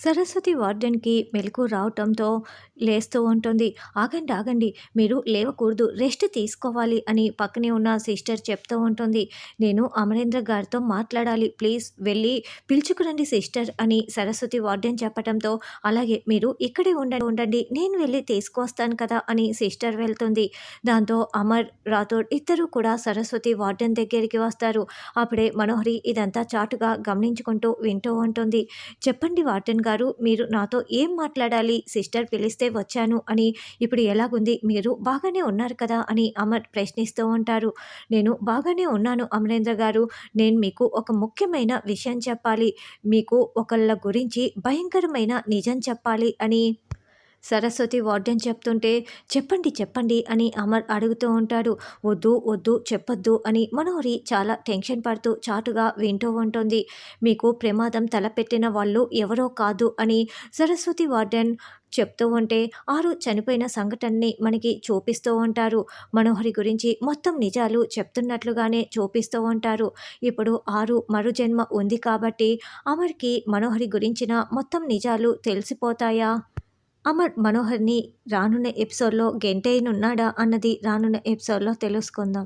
సరస్వతి వార్డెన్కి మెలకు రావటంతో లేస్తూ ఉంటుంది. ఆగండి ఆగండి మీరు లేవకూడదు రెస్ట్ తీసుకోవాలి అని పక్కనే ఉన్న సిస్టర్ చెప్తూ ఉంటుంది. నేను అమరేంద్ర గారితో మాట్లాడాలి ప్లీజ్ వెళ్ళి పిలుచుకురండి సిస్టర్ అని సరస్వతి వార్డెన్ చెప్పడంతో అలాగే మీరు ఇక్కడే ఉండండి ఉండండి నేను వెళ్ళి తీసుకొస్తాను కదా అని సిస్టర్ వెళ్తుంది. దాంతో అమర్ రాథోడ్ ఇద్దరు కూడా సరస్వతి వార్డెన్ దగ్గరికి వస్తారు. అప్పుడే మనోహరి ఇదంతా చాటుగా గమనించుకుంటూ వింటూ ఉంటుంది. చెప్పండి వార్డెన్ గారు మీరు నాతో ఏం మాట్లాడాలి? సిస్టర్ పిలిస్తే వచ్చాను అని ఇప్పుడు ఎలాగుంది? మీరు బాగానే ఉన్నారు కదా అని అమర్ ప్రశ్నిస్తూ ఉంటారు. నేను బాగానే ఉన్నాను అమరేంద్ర గారు. నేను మీకు ఒక ముఖ్యమైన విషయం చెప్పాలి. మీకు ఒకళ్ళ గురించి భయంకరమైన నిజం చెప్పాలి అని సరస్వతి వార్డెన్ చెప్తుంటే చెప్పండి చెప్పండి అని అమర్ అడుగుతూ ఉంటాడు. వద్దు వద్దు చెప్పొద్దు అని మనోహరి చాలా టెన్షన్ పడుతూ చాటుగా వింటూ ఉంటుంది. మీకు ప్రమాదం తలపెట్టిన వాళ్ళు ఎవరో కాదు అని సరస్వతి వార్డెన్ చెప్తూ ఉంటే ఆరు చనిపోయిన సంఘటనని మనకి చూపిస్తూ ఉంటారు. మనోహరి గురించి మొత్తం నిజాలు చెప్తున్నట్లుగానే చూపిస్తూ ఉంటారు. ఇప్పుడు ఆరు మరు జన్మ ఉంది కాబట్టి అమర్కి మనోహరి గురించిన మొత్తం నిజాలు తెలిసిపోతాయా? అమర్ మనోహర్ని రానున్న ఎపిసోడ్లో గెంటేయనున్నాడా అన్నది రానున్న ఎపిసోడ్లో తెలుసుకుందాం.